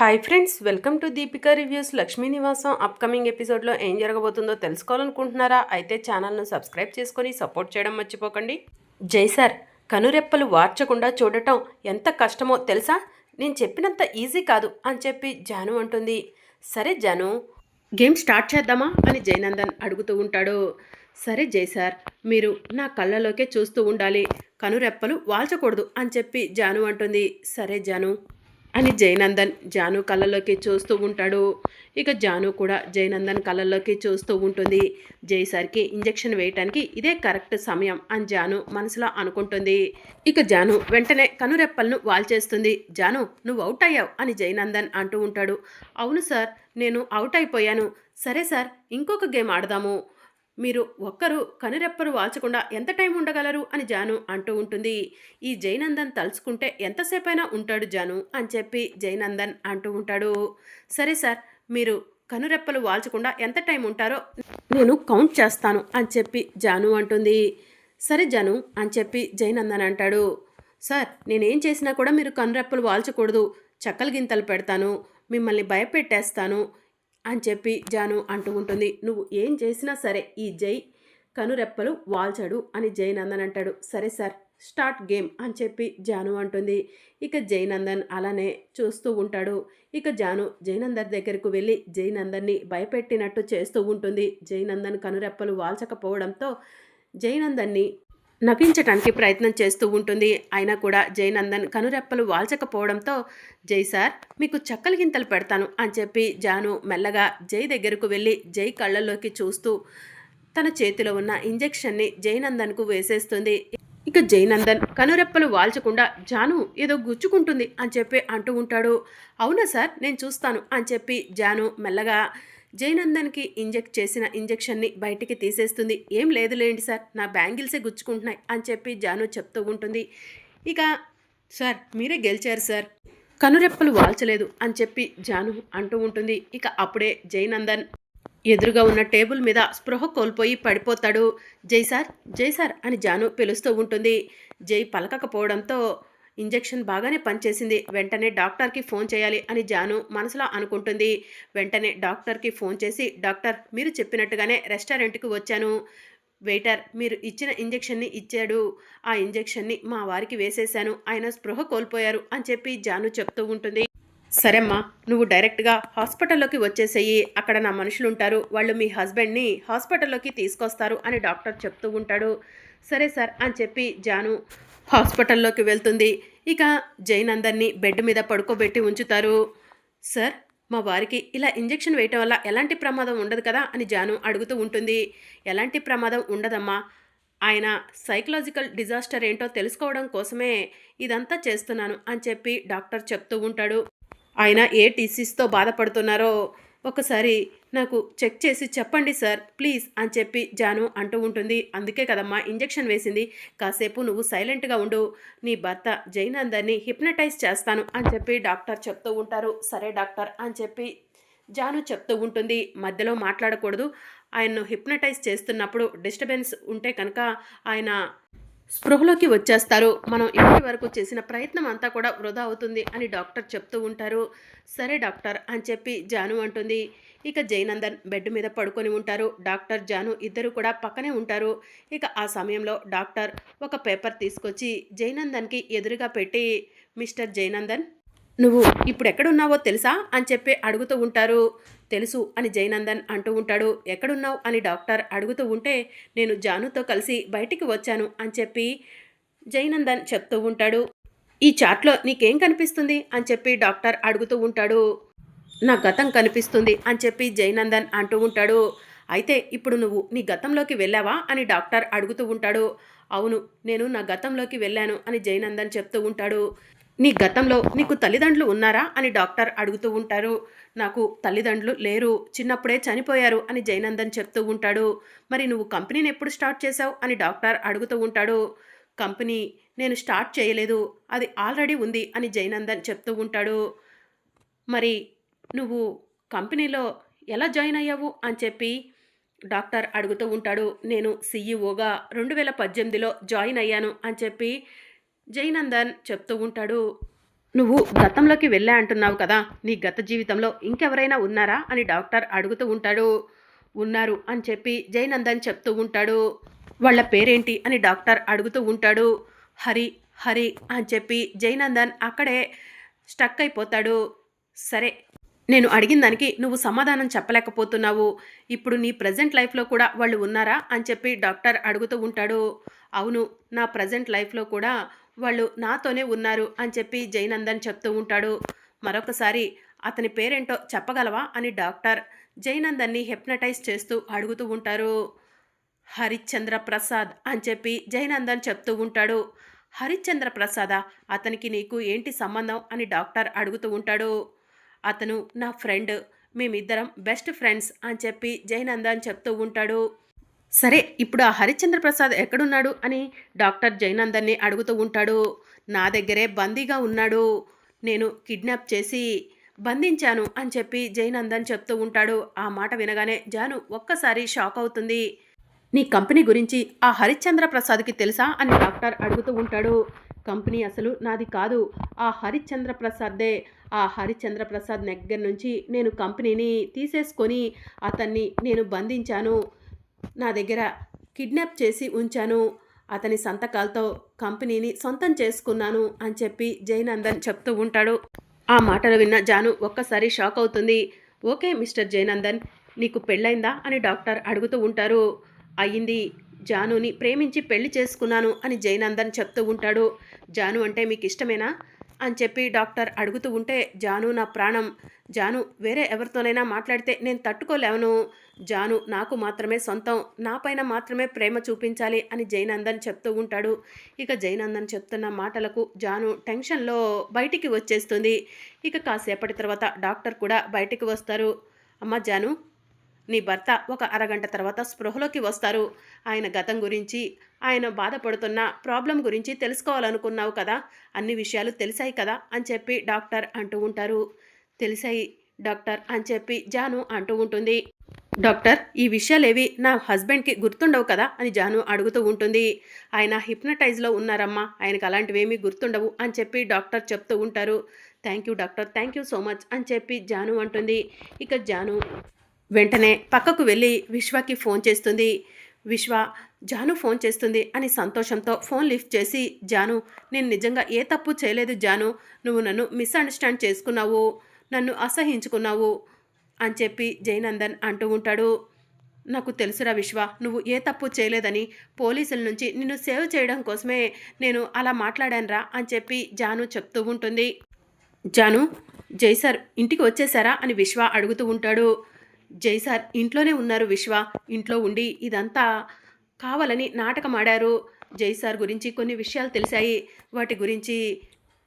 Hi friends welcome to Deepika reviews Lakshmi Nivasam upcoming ఎపిసోడ్లో ఏం జరగబోతుందో తెలుసుకోవాలనుకుంటున్నారా? అయితే ఛానల్ను సబ్స్క్రైబ్ చేసుకొని సపోర్ట్ చేయడం మర్చిపోకండి. జై సార్ కనురెప్పలు వార్చకుండా చూడటం ఎంత కష్టమో తెలుసా? నేను చెప్పినంత ఈజీ కాదు అని చెప్పి జాను అంటుంది. సరే జాను గేమ్ స్టార్ట్ చేద్దామా అని జయనందన్ అడుగుతూ ఉంటాడు. సరే జై సార్ మీరు నా కళ్ళలోకే చూస్తూ ఉండాలి. కనురెప్పలు వాల్చకూడదు అని చెప్పి జాను అంటుంది. సరే జాను అని జయనందన్ జాను కళ్ళలోకి చూస్తూ ఉంటాడు. ఇక జాను కూడా జయనందన్ కళ్ళల్లోకి చూస్తూ ఉంటుంది. జై సార్కి ఇంజెక్షన్ వేయటానికి ఇదే కరెక్ట్ సమయం అని జాను మనసులో అనుకుంటుంది. ఇక జాను వెంటనే కనురెప్పలను వాల్చేస్తుంది. జాను నువ్వు అవుట్ అయ్యావు అని జయనందన్ అంటూ ఉంటాడు. అవును సార్ నేను అవుట్ అయిపోయాను. సరే సార్ ఇంకొక గేమ్ ఆడదాము. మీరు ఒక్కరు కనురెప్పరు వాల్చకుండా ఎంత టైం ఉండగలరు అని జాను అంటూ ఉంటుంది. ఈ జైనందన్ తలుచుకుంటే ఎంతసేపైనా ఉంటాడు జాను అని చెప్పి జైనందన్ అంటూ ఉంటాడు. సరే సార్ మీరు కనురెప్పలు వాల్చకుండా ఎంత టైం ఉంటారో నేను కౌంట్ చేస్తాను అని చెప్పి జాను అంటుంది. సరే జాను అని చెప్పి జైనందన్ అంటాడు. సార్ నేనేం చేసినా కూడా మీరు కనురెప్పలు వాల్చకూడదు. చక్కలు గింతలు పెడతాను. మిమ్మల్ని భయపెట్టేస్తాను. అని చెప్పి జాను అంటూ ఉంటుంది. నువ్వు ఏం చేసినా సరే ఈ జై కనురెప్పలు వాల్చాడు అని జయనందన్ అంటాడు. సరే సార్ స్టార్ట్ గేమ్ అని చెప్పి జాను అంటుంది. ఇక జయనందన్ అలానే చూస్తూ ఉంటాడు. ఇక జాను జయనందర్ దగ్గరకు వెళ్ళి జయనందన్ని భయపెట్టినట్టు చేస్తూ ఉంటుంది. జయనందన్ కనురెప్పలు వాల్చకపోవడంతో జయనందన్ని నవ్వించటానికి ప్రయత్నం చేస్తూ ఉంటుంది. అయినా కూడా జయనందన్ కనురెప్పలు వాల్చకపోవడంతో జై సార్ మీకు చక్కలు గింతలు పెడతాను అని చెప్పి జాను మెల్లగా జై దగ్గరకు వెళ్ళి జై కళ్ళల్లోకి చూస్తూ తన చేతిలో ఉన్న ఇంజెక్షన్ని జయనందన్కు వేసేస్తుంది. ఇక జయనందన్ కనురెప్పలు వాల్చకుండా జాను ఏదో గుచ్చుకుంటుంది అని చెప్పి అంటూ ఉంటాడు. అవునా సార్ నేను చూస్తాను అని చెప్పి జాను మెల్లగా జయనందన్కి ఇంజెక్ట్ చేసిన ఇంజెక్షన్ని బయటికి తీసేస్తుంది. ఏం లేదులేండి సార్ నా బ్యాంగిల్సే గుచ్చుకుంటున్నాయి అని చెప్పి జాను చెప్తూ ఉంటుంది. ఇక సార్ మీరే గెలిచారు సార్. కనురెప్పలు వాల్చలేదు అని చెప్పి జాను అంటూ ఉంటుంది. ఇక అప్పుడే జయనందన్ ఎదురుగా ఉన్న టేబుల్ మీద స్పృహ కోల్పోయి పడిపోతాడు. జై సార్ జై సార్ అని జాను పిలుస్తూ ఉంటుంది. జై పలకకపోవడంతో ఇంజెక్షన్ బాగానే పనిచేసింది. వెంటనే డాక్టర్కి ఫోన్ చేయాలి అని జాను మనసులో అనుకుంటుంది. వెంటనే డాక్టర్కి ఫోన్ చేసి డాక్టర్ మీరు చెప్పినట్టుగానే రెస్టారెంట్కి వచ్చాను. వెయిటర్ మీరు ఇచ్చిన ఇంజెక్షన్ని ఇచ్చాడు. ఆ ఇంజెక్షన్ని మా వారికి వేసేశాను. ఆయన స్పృహ కోల్పోయారు అని చెప్పి జాను చెప్తూ ఉంటుంది. సరేమ్మా నువ్వు డైరెక్ట్గా హాస్పిటల్లోకి వచ్చేసేయి. అక్కడ నా మనుషులు ఉంటారు వాళ్ళు మీ హస్బెండ్ని హాస్పిటల్లోకి తీసుకొస్తారు అని డాక్టర్ చెప్తూ ఉంటాడు. సరే సార్ అని చెప్పి జాను హాస్పిటల్లోకి వెళ్తుంది. ఇక జైనందర్ని బెడ్ మీద పడుకోబెట్టి ఉంచుతారు. సార్ మా వారికి ఇలా ఇంజెక్షన్ వేయటం వల్ల ఎలాంటి ప్రమాదం ఉండదు కదా అని జాను అడుగుతూ ఉంటుంది. ఎలాంటి ప్రమాదం ఉండదమ్మా. ఆయన సైకలాజికల్ డిజాస్టర్ ఏంటో తెలుసుకోవడం కోసమే ఇదంతా చేస్తున్నాను అని చెప్పి డాక్టర్ చెప్తూ ఉంటాడు. ఆయన ఏ టీసీస్తో బాధపడుతున్నారో ఒకసారి నాకు చెక్ చేసి చెప్పండి సార్ ప్లీజ్ అని చెప్పి జాను అంటూ ఉంటుంది. అందుకే కదమ్మా ఇంజెక్షన్ వేసింది. కాసేపు నువ్వు సైలెంట్గా ఉండు. నీ భర్త జైనందర్ని హిప్నటైజ్ చేస్తాను అని చెప్పి డాక్టర్ చెప్తూ ఉంటారు. సరే డాక్టర్ అని చెప్పి జాను చెప్తూ ఉంటుంది. మధ్యలో మాట్లాడకూడదు. ఆయన్ను హిప్నటైజ్ చేస్తున్నప్పుడు డిస్టర్బెన్స్ ఉంటే కనుక ఆయన స్పృహలోకి వచ్చేస్తారు. మనం ఇప్పటి వరకు చేసిన ప్రయత్నం అంతా కూడా వృధా అవుతుంది అని డాక్టర్ చెప్తూ ఉంటారు. సరే డాక్టర్ అని చెప్పి జాను అంటుంది. ఇక జయనందన్ బెడ్ మీద పడుకొని ఉంటారు. డాక్టర్ జాను ఇద్దరు కూడా పక్కనే ఉంటారు. ఇక ఆ సమయంలో డాక్టర్ ఒక పేపర్ తీసుకొచ్చి జయనందన్కి ఎదురుగా పెట్టి మిస్టర్ జయనందన్ నువ్వు ఇప్పుడు ఎక్కడున్నావో తెలుసా? అని చెప్పి అడుగుతూ ఉంటారు. తెలుసు అని జయనందన్ అంటూ ఉంటాడు. ఎక్కడున్నావు? అని డాక్టర్ అడుగుతూ ఉంటే నేను జానుతో కలిసి బయటికి వచ్చాను అని చెప్పి జయనందన్ చెప్తూ ఉంటాడు. ఈ చాట్లో నీకేం కనిపిస్తుంది? అని చెప్పి డాక్టర్ అడుగుతూ ఉంటాడు. నా గతం కనిపిస్తుంది అని చెప్పి జయనందన్ అంటూ ఉంటాడు. అయితే ఇప్పుడు నువ్వు నీ గతంలోకి వెళ్ళావా? అని డాక్టర్ అడుగుతూ ఉంటాడు. అవును నేను నా గతంలోకి వెళ్ళాను అని జయనందన్ చెప్తూ ఉంటాడు. నీ గతంలో నీకు తల్లిదండ్రులు ఉన్నారా అని డాక్టర్ అడుగుతూ ఉంటారు. నాకు తల్లిదండ్రులు లేరు. చిన్నప్పుడే చనిపోయారు అని జయనందన్ చెప్తూ ఉంటాడు. మరి నువ్వు కంపెనీని ఎప్పుడు స్టార్ట్ చేశావు అని డాక్టర్ అడుగుతూ ఉంటాడు. కంపెనీ నేను స్టార్ట్ చేయలేదు. అది ఆల్రెడీ ఉంది అని జయనందన్ చెప్తూ ఉంటాడు. మరి నువ్వు కంపెనీలో ఎలా జాయిన్ అయ్యావు అని చెప్పి డాక్టర్ అడుగుతూ ఉంటాడు. నేను సీఈఓగా రెండు వేల పద్దెనిమిదిలో జాయిన్ అయ్యాను అని చెప్పి జయనందన్ చెప్తూ ఉంటాడు నువ్వు గతంలోకి వెళ్ళా అంటున్నావు కదా నీ గత జీవితంలో ఇంకెవరైనా ఉన్నారా? అని డాక్టర్ అడుగుతూ ఉంటాడు. ఉన్నారు అని చెప్పి జయనందన్ చెప్తూ ఉంటాడు. వాళ్ళ పేరేంటి? అని డాక్టర్ అడుగుతూ ఉంటాడు. హరి హరి అని చెప్పి జయనందన్ అక్కడే స్టక్ అయిపోతాడు. సరే నేను అడిగిన దానికి నువ్వు సమాధానం చెప్పలేకపోతున్నావు. ఇప్పుడు నీ ప్రజెంట్ లైఫ్లో కూడా వాళ్ళు ఉన్నారా? అని చెప్పి డాక్టర్ అడుగుతూ ఉంటాడు. అవును నా ప్రజెంట్ లైఫ్లో కూడా వాళ్ళు నాతోనే ఉన్నారు అని చెప్పి జైనందన్ చెప్తూ ఉంటాడు. మరొకసారి అతని పేరేంటో చెప్పగలవా అని డాక్టర్ జైనందన్ని హెప్నటైజ్ చేస్తూ అడుగుతూ ఉంటారు. హరిశ్చంద్ర ప్రసాద్ అని చెప్పి జైనందన్ చెప్తూ ఉంటాడు. హరిశ్చంద్ర ప్రసాదా అతనికి నీకు ఏంటి సంబంధం అని డాక్టర్ అడుగుతూ ఉంటాడు. అతను నా ఫ్రెండ్ మేమిద్దరం బెస్ట్ ఫ్రెండ్స్ అని చెప్పి జైనందన్ చెప్తూ ఉంటాడు. సరే ఇప్పుడు ఆ హరిశ్చంద్ర ప్రసాద్ ఎక్కడున్నాడు అని డాక్టర్ జైనందర్ని అడుగుతూ ఉంటాడు. నా దగ్గరే బందీగా ఉన్నాడు. నేను కిడ్నాప్ చేసి బంధించాను అని చెప్పి జైనందన్ చెప్తూ ఉంటాడు. ఆ మాట వినగానే జాను ఒక్కసారి షాక్ అవుతుంది. నీ కంపెనీ గురించి ఆ హరిశ్చంద్ర ప్రసాద్కి తెలుసా అని డాక్టర్ అడుగుతూ ఉంటాడు. కంపెనీ అసలు నాది కాదు. ఆ హరిశ్చంద్ర ప్రసాద్దే ఆ హరిశ్చంద్ర ప్రసాద్ దగ్గర నుంచి నేను కంపెనీని తీసేసుకొని అతన్ని నేను బంధించాను. నా దగ్గర కిడ్నాప్ చేసి ఉంచాను. అతని సంతకాలతో కంపెనీని సొంతం చేసుకున్నాను అని చెప్పి జయనందన్ చెప్తూ ఉంటాడు. ఆ మాటలు విన్న జాను ఒక్కసారి షాక్ అవుతుంది. ఓకే మిస్టర్ జయనందన్ నీకు పెళ్ళైందా అని డాక్టర్ అడుగుతూ ఉంటారు. అయ్యింది. జానుని ప్రేమించి పెళ్ళి చేసుకున్నాను అని జయనందన్ చెప్తూ ఉంటాడు. జాను అంటే మీకు ఇష్టమేనా అని చెప్పి డాక్టర్ అడుగుతూ ఉంటే జాను నా ప్రాణం. జాను వేరే ఎవరితోనైనా మాట్లాడితే నేను తట్టుకోలేవను. జాను నాకు మాత్రమే సొంతం. నాపైన మాత్రమే ప్రేమ చూపించాలి అని జైనందన్ చెప్తూ ఉంటాడు. ఇక జైనందన్ చెప్తున్న మాటలకు జాను టెన్షన్లో బయటికి వచ్చేస్తుంది. ఇక కాసేపటి తర్వాత డాక్టర్ కూడా బయటికి వస్తారు. అమ్మ జాను నీ భర్త ఒక అరగంట తర్వాత స్పృహలోకి వస్తారు. ఆయన గతం గురించి ఆయన బాధపడుతున్న ప్రాబ్లం గురించి తెలుసుకోవాలనుకున్నావు కదా? అన్ని విషయాలు తెలిసాయి కదా? అని చెప్పి డాక్టర్ అంటూ ఉంటారు. తెలిసాయి డాక్టర్ అని చెప్పి జాను అంటూ ఉంటుంది. డాక్టర్ ఈ విషయాలేవి నా హస్బెండ్కి గుర్తుండవు కదా? అని జాను అడుగుతూ ఉంటుంది. ఆయన హిప్నటైజ్లో ఉన్నారమ్మా ఆయనకు అలాంటివేమీ గుర్తుండవు అని చెప్పి డాక్టర్ చెప్తూ ఉంటారు. Thank you doctor thank you so much అని చెప్పి జాను అంటుంది. ఇక జాను వెంటనే పక్కకు వెళ్ళి విశ్వకి ఫోన్ చేస్తుంది. విశ్వ జాను ఫోన్ చేస్తుంది అని సంతోషంతో ఫోన్ లిఫ్ట్ చేసి జాను నేను నిజంగా ఏ తప్పు చేయలేదు జాను నువ్వు నన్ను మిస్అండర్స్టాండ్ చేసుకున్నావు నన్ను అసహించుకున్నావు అని చెప్పి జయనందన్ అంటూ ఉంటాడు. నాకు తెలుసురా విశ్వ నువ్వు ఏ తప్పు చేయలేదని పోలీసుల నుంచి నిన్ను సేవ్ చేయడం కోసమే నేను అలా మాట్లాడానురా అని చెప్పి జాను చెప్తూ ఉంటుంది. జాను జై సార్ ఇంటికి వచ్చేసారా అని విశ్వ అడుగుతూ ఉంటాడు. జై సార్ ఇంట్లోనే ఉన్నారు విశ్వ. ఇంట్లో ఉండి ఇదంతా కావాలని నాటకం ఆడారు జై సార్ గురించి కొన్ని విషయాలు తెలిసాయి. వాటి గురించి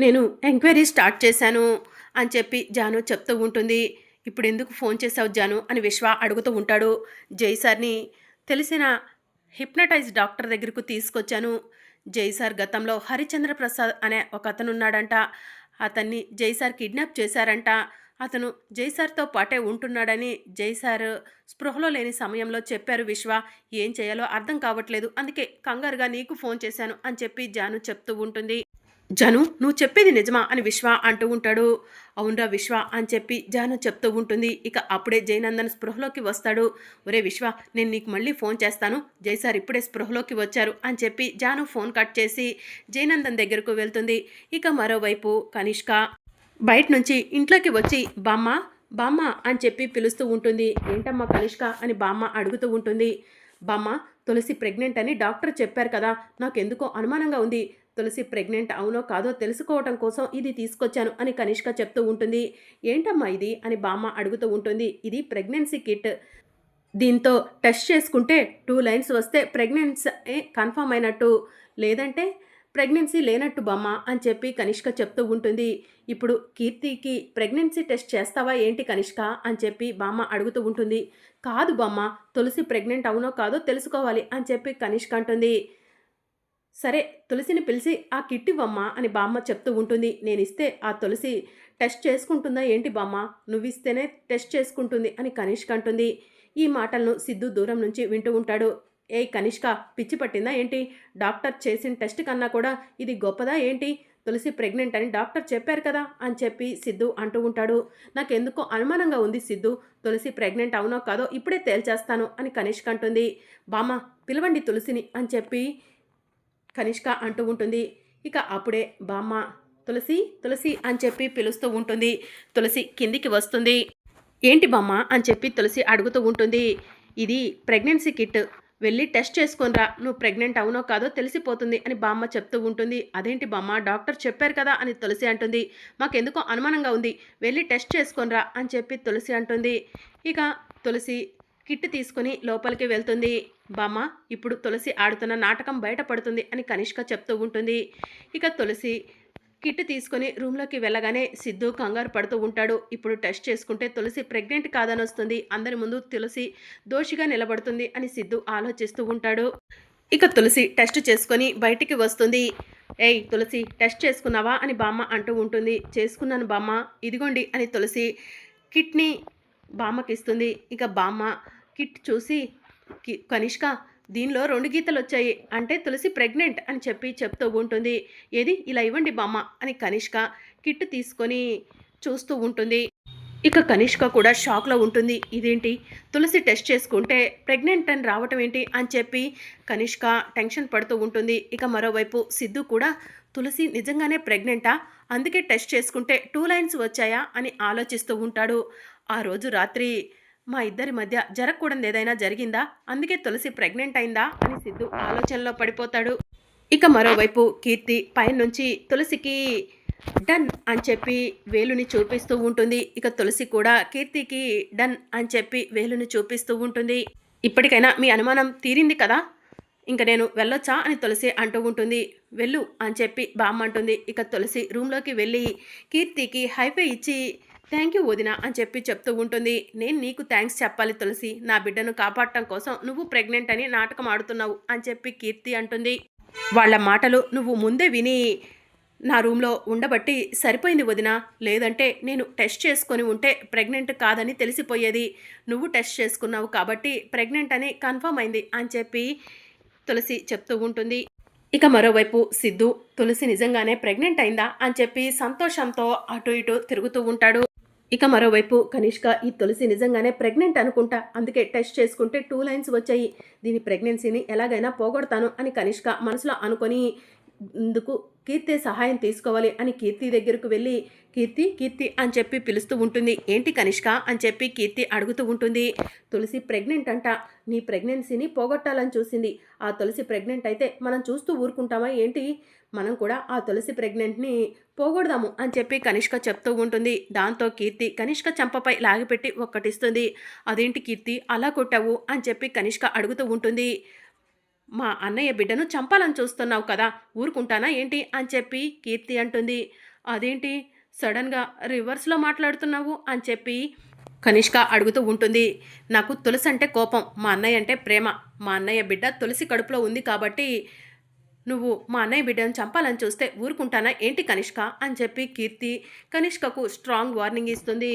నేను ఎంక్వైరీ స్టార్ట్ చేశాను అని చెప్పి జాను చెప్తూ ఉంటుంది. ఇప్పుడు ఎందుకు ఫోన్ చేసావు జాను అని విశ్వ అడుగుతూ ఉంటాడు. జై సార్ని తెలిసిన హిప్నటైజ్ డాక్టర్ దగ్గరకు తీసుకొచ్చాను. జై సార్ గతంలో హరిచంద్ర ప్రసాద్ అనే ఒక అతను ఉన్నాడంట అతన్ని జై సార్ కిడ్నాప్ చేశారంట. అతను జైసార్తో పాటే ఉంటున్నాడని జైసార్ స్పృహలో లేని సమయంలో చెప్పారు విశ్వ ఏం చేయాలో అర్థం కావట్లేదు అందుకే కంగారుగా నీకు ఫోన్ చేశాను అని చెప్పి జాను చెప్తూ ఉంటుంది. జను నువ్వు చెప్పేది నిజమా అని విశ్వ అంటూ ఉంటాడు. అవునరా విశ్వ అని చెప్పి జాను చెప్తూ ఉంటుంది. ఇక అప్పుడే జయనందన్ స్పృహలోకి వస్తాడు. ఒరే విశ్వ నేను నీకు మళ్ళీ ఫోన్ చేస్తాను. జైసార్ ఇప్పుడే స్పృహలోకి వచ్చారు అని చెప్పి జాను ఫోన్ కట్ చేసి జయనందన్ దగ్గరకు వెళ్తుంది. ఇక మరోవైపు కనిష్క బయట నుంచి ఇంట్లోకి వచ్చి బామ్మ బామ్మ అని చెప్పి పిలుస్తూ ఉంటుంది. ఏంటమ్మా కనిష్క అని బామ్మ అడుగుతూ ఉంటుంది. బామ్మ తులసి ప్రెగ్నెంట్ అని డాక్టర్ చెప్పారు కదా నాకు ఎందుకో అనుమానంగా ఉంది. తులసి ప్రెగ్నెంట్ అవునో కాదో తెలుసుకోవటం కోసం ఇది తీసుకొచ్చాను అని కనిష్క చెప్తూ ఉంటుంది. ఏంటమ్మా ఇది అని బామ్మ అడుగుతూ ఉంటుంది. ఇది ప్రెగ్నెన్సీ కిట్ దీంతో టెస్ట్ చేసుకుంటే టూ లైన్స్ వస్తే ప్రెగ్నెన్సీ కన్ఫర్మ్ అయినట్టు. లేదంటే ప్రెగ్నెన్సీ లేనట్టు బామ్మ అని చెప్పి కనిష్క చెప్తూ ఉంటుంది. ఇప్పుడు కీర్తికి ప్రెగ్నెన్సీ టెస్ట్ చేస్తావా ఏంటి కనిష్క అని చెప్పి బామ్మ అడుగుతూ ఉంటుంది. కాదు బామ్మ తులసి ప్రెగ్నెంట్ అవునో కాదో తెలుసుకోవాలి అని చెప్పి కనిష్క అంటుంది. సరే తులసిని పిలిచి ఆ కిట్టి బొమ్మ అని బామ్మ చెప్తూ ఉంటుంది. నేను ఇస్తే ఆ తులసి టెస్ట్ చేసుకుంటుందా ఏంటి బామ్మ? నువ్విస్తేనే టెస్ట్ చేసుకుంటుంది అని కనిష్క అంటుంది. ఈ మాటలను సిద్ధు దూరం నుంచి వింటూ ఉంటాడు. ఏ కనిష్క పిచ్చి పట్టిందా ఏంటి? డాక్టర్ చేసిన టెస్ట్ కన్నా కూడా ఇది గొప్పదా ఏంటి? తులసి ప్రెగ్నెంట్ అని డాక్టర్ చెప్పారు కదా అని చెప్పి సిద్ధు అంటూ ఉంటాడు. నాకెందుకో అనుమానంగా ఉంది సిద్ధు. తులసి ప్రెగ్నెంట్ అవునో కాదో ఇప్పుడే తేల్చేస్తాను అని కనిష్క అంటుంది. బామ్మ పిలవండి తులసిని అని చెప్పి కనిష్క అంటూ ఉంటుంది. ఇక అప్పుడే బామ్మ తులసి తులసి అని చెప్పి పిలుస్తూ ఉంటుంది. తులసి కిందికి వస్తుంది. ఏంటి బామ్మ అని చెప్పి తులసి అడుగుతూ ఉంటుంది. ఇది ప్రెగ్నెన్సీ కిట్. వెళ్ళి టెస్ట్ చేసుకొనిరా నువ్వు ప్రెగ్నెంట్ అవునో కాదో తెలిసిపోతుంది అని బామ్మ చెప్తూ ఉంటుంది. అదేంటి బామ్మ? డాక్టర్ చెప్పారు కదా అని తులసి అంటుంది. మాకెందుకో అనుమానంగా ఉంది. వెళ్ళి టెస్ట్ చేసుకొనిరా అని చెప్పి తులసి అంటుంది. ఇక తులసి కిట్ తీసుకుని లోపలికి వెళ్తుంది. బామ్మ ఇప్పుడు తులసి ఆడుతున్న నాటకం బయటపడుతుంది అని కనిష్క చెప్తూ ఉంటుంది. ఇక తులసి కిట్ తీసుకొని రూమ్లోకి వెళ్ళగానే సిద్ధు కంగారు పడుతూ ఉంటాడు. ఇప్పుడు టెస్ట్ చేసుకుంటే తులసి ప్రెగ్నెంట్ కాదని వస్తుంది అందరి ముందు తులసి దోషిగా నిలబడుతుంది అని సిద్ధు ఆలోచిస్తూ ఉంటాడు. ఇక తులసి టెస్ట్ చేసుకొని బయటికి వస్తుంది. ఏయ్ తులసి టెస్ట్ చేసుకున్నావా? అని బామ్మ అంటూ ఉంటుంది. చేసుకున్నాను బామ్మ. ఇదిగోండి అని తులసి కిట్ని బామ్మకి ఇస్తుంది ఇక బామ్మ కిట్ చూసి కి- కనిష్క దీనిలో రెండు గీతలు వచ్చాయి అంటే తులసి ప్రెగ్నెంట్ అని చెప్పి చెప్తూ ఉంటుంది. ఏది? ఇలా ఇవ్వండి బామ్మ అని కనిష్క కిట్ తీసుకొని చూస్తూ ఉంటుంది. ఇక కనిష్క కూడా షాక్లో ఉంటుంది. ఇదేంటి? తులసి టెస్ట్ చేసుకుంటే ప్రెగ్నెంట్ అని రావటం ఏంటి? అని చెప్పి కనిష్క టెన్షన్ పడుతూ ఉంటుంది. ఇక మరోవైపు సిద్ధు కూడా తులసి నిజంగానే ప్రెగ్నెంటా? అందుకే టెస్ట్ చేసుకుంటే టూ లైన్స్ వచ్చాయా? అని ఆలోచిస్తూ ఉంటాడు. ఆ రోజు రాత్రి మా ఇద్దరి మధ్య జరగకూడదు ఏదైనా జరిగిందా? అందుకే తులసి ప్రెగ్నెంట్ అయిందా? అని సిద్ధు ఆలోచనలో పడిపోతాడు. ఇక మరోవైపు కీర్తి పైనుంచి తులసికి డన్ అని చెప్పి వేలుని చూపిస్తూ ఉంటుంది. ఇక తులసి కూడా కీర్తికి డన్ అని చెప్పి వేలుని చూపిస్తూ ఉంటుంది. ఇప్పటికైనా మీ అనుమానం తీరింది కదా? ఇంక నేను వెళ్ళొచ్చా? అని తులసి అంటూ ఉంటుంది. వెళ్ళు అని చెప్పి బామ్మంటుంది ఇక తులసి రూమ్లోకి వెళ్ళి కీర్తికి హైఫై ఇచ్చి థ్యాంక్ యూ వదిన అని చెప్పి చెప్తూ ఉంటుంది. నేను నీకు థ్యాంక్స్ చెప్పాలి తులసి. నా బిడ్డను కాపాడటం కోసం నువ్వు ప్రెగ్నెంట్ అని నాటకం ఆడుతున్నావు అని చెప్పి కీర్తి అంటుంది. వాళ్ళ మాటలు నువ్వు ముందే విని నా రూమ్లో ఉండబట్టి సరిపోయింది వదిన. లేదంటే నేను టెస్ట్ చేసుకొని ఉంటే ప్రెగ్నెంట్ కాదని తెలిసిపోయేది. నువ్వు టెస్ట్ చేసుకున్నావు కాబట్టి ప్రెగ్నెంట్ అని కన్ఫర్మ్ అయింది అని చెప్పి తులసి చెప్తూ ఉంటుంది. ఇక మరోవైపు సిద్ధు తులసి నిజంగానే ప్రెగ్నెంట్ అయిందా అని చెప్పి సంతోషంతో అటు ఇటు తిరుగుతూ ఉంటాడు. ఇక మరోవైపు కనిష్క ఈ తులసి నిజంగానే ప్రెగ్నెంట్ అనుకుంటా. అందుకే టెస్ట్ చేసుకుంటే టూ లైన్స్ వచ్చాయి. దీని ప్రెగ్నెన్సీని ఎలాగైనా పోగొడతాను అని కనిష్క మనసులో అనుకొని ఇందుకు కీర్తి సహాయం తీసుకోవాలి అని కీర్తి దగ్గరకు వెళ్ళి కీర్తి కీర్తి అని చెప్పి పిలుస్తూ ఉంటుంది. ఏంటి కనిష్క? అని చెప్పి కీర్తి అడుగుతూ ఉంటుంది. తులసి ప్రెగ్నెంట్ అంట. నీ ప్రెగ్నెన్సీని పోగొట్టాలని చూసింది. ఆ తులసి ప్రెగ్నెంట్ అయితే మనం చూస్తూ ఊరుకుంటామా ఏంటి? మనం కూడా ఆ తులసి ప్రెగ్నెంట్ని పోగొడదాము అని చెప్పి కనిష్క చెప్తూ ఉంటుంది. దాంతో కీర్తి కనిష్క చంపపై లాగిపెట్టి ఒక్కటిస్తుంది. అదేంటి కీర్తి? అలా కొట్టావు? అని చెప్పి కనిష్క అడుగుతూ ఉంటుంది. మా అన్నయ్య బిడ్డను చంపాలని చూస్తున్నావు కదా ఊరుకుంటానా ఏంటి అని చెప్పి కీర్తి అంటుంది. అదేంటి? సడన్గా రివర్స్లో మాట్లాడుతున్నావు అని చెప్పి కనిష్క అడుగుతూ ఉంటుంది. నాకు తులసి అంటే కోపం మా అన్నయ్య అంటే ప్రేమ. మా అన్నయ్య బిడ్డ తులసి కడుపులో ఉంది కాబట్టి నువ్వు మా అన్నయ్య బిడ్డను చంపాలని చూస్తే ఊరుకుంటానా ఏంటి కనిష్క అని చెప్పి కీర్తి కనిష్కకు స్ట్రాంగ్ వార్నింగ్ ఇస్తుంది.